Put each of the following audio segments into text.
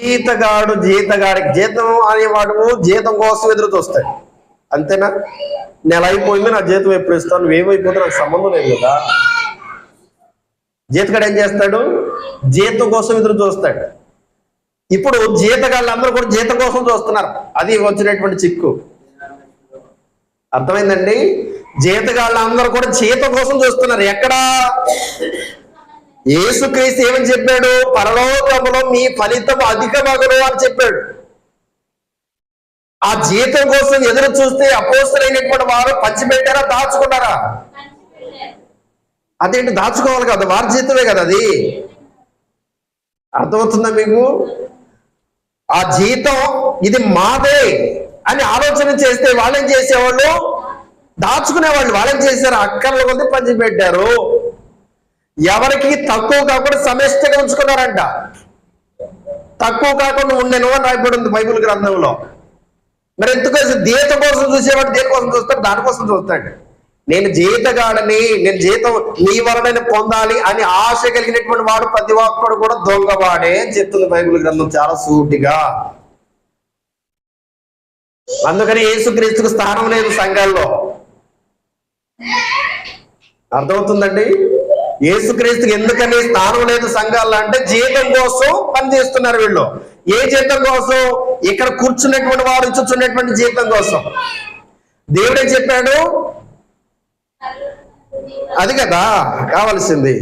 జీతగాడు జీతగాడికి జీతం అనేవాడు జీతం కోసం ఎదురు చూస్తాడు అంతేనా? నెల అయిపోయింది నా జీతం ఎప్పుడు ఇస్తాను? నువ్వేమైపోతే నాకు సంబంధం లేదు కదా. జీతగాడు ఏం చేస్తాడు? జీతం కోసం ఎదురు చూస్తాడు. ఇప్పుడు జీతగాళ్ళు అందరూ కూడా జీతం కోసం చూస్తున్నారు. అది వచ్చినటువంటి చిక్కు. అర్థమైందండి? జీతగాళ్ళు అందరూ కూడా జీతం కోసం చూస్తున్నారు. ఎక్కడా? యేసుక్రీస్తు ఏమని చెప్పాడు? పరలోకములో మీ ఫలితం అధికమగను అని చెప్పాడు. ఆ జీతం కోసం ఎదురు చూస్తే అపోస్తులైనటువంటి వారు పంచిపెట్టారా? దాచుకున్నారా? అదేంటి దాచుకోవాలి కదా? వారి జీతమే కదా అది? అర్థమవుతుందా మీకు? ఆ జీతం ఇది మాదే అని ఆలోచన చేస్తే వాళ్ళేం చేసేవాళ్ళు? దాచుకునేవాళ్ళు. వాళ్ళేం చేశారు? అక్కర్ల కొద్ది పంచిపెట్టారు. ఎవరికి తక్కువ కాకుండా సమస్యగా ఉంచుకున్నారంట. తక్కువ కాకుండా ఉండేను అని రాయబడి ఉంది బైబిల్ గ్రంథంలో. మరి ఎందుకోసం జీతం కోసం చూసేవాడు దేనికోసం చూస్తాడు? దానికోసం చూస్తాడు. నేను జీతగాడని నేను జీతం నీ వలన పొందాలి అని ఆశ కలిగినటువంటి వాడు ప్రతి ఒక్కడు కూడా దొంగవాడే అని చెప్తుంది బైబిల్ గ్రంథం చాలా సూటిగా. అందుకని యేసుక్రీస్తుకు స్థానం లేదు సంఘాల్లో. అర్థమవుతుందండి? ఏసుక్రీస్తుకి ఎందుకని స్థానం లేదు సంఘాల్లో అంటే జీతం కోసం పనిచేస్తున్నారు వీళ్ళు. ఏ జీతం కోసం? ఇక్కడ కూర్చున్నటువంటి వారు ఇచ్చుచున్నటువంటి జీతం కోసం. దేవుడే చెప్పాడు అది కదా కావలసింది.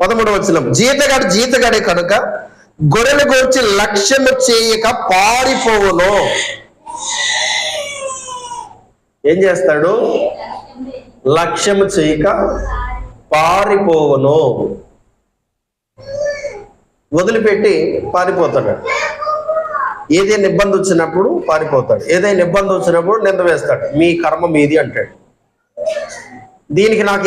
పదమూడు వచ్చిన జీతగాడు జీతగాడే కనుక గొర్రెలు గూర్చి లక్ష్యము చేయక పారిపోవును. ఏం చేస్తాడు? లక్ష్యము చేయక పారిపోవును. వదిలిపెట్టి పారిపోతాడు. ఏదైనా ఇబ్బంది వచ్చినప్పుడు పారిపోతాడు. ఏదైనా ఇబ్బంది వచ్చినప్పుడు నింద వేస్తాడు. మీ కర్మ మీది అంటాడు. దీనికి నాకు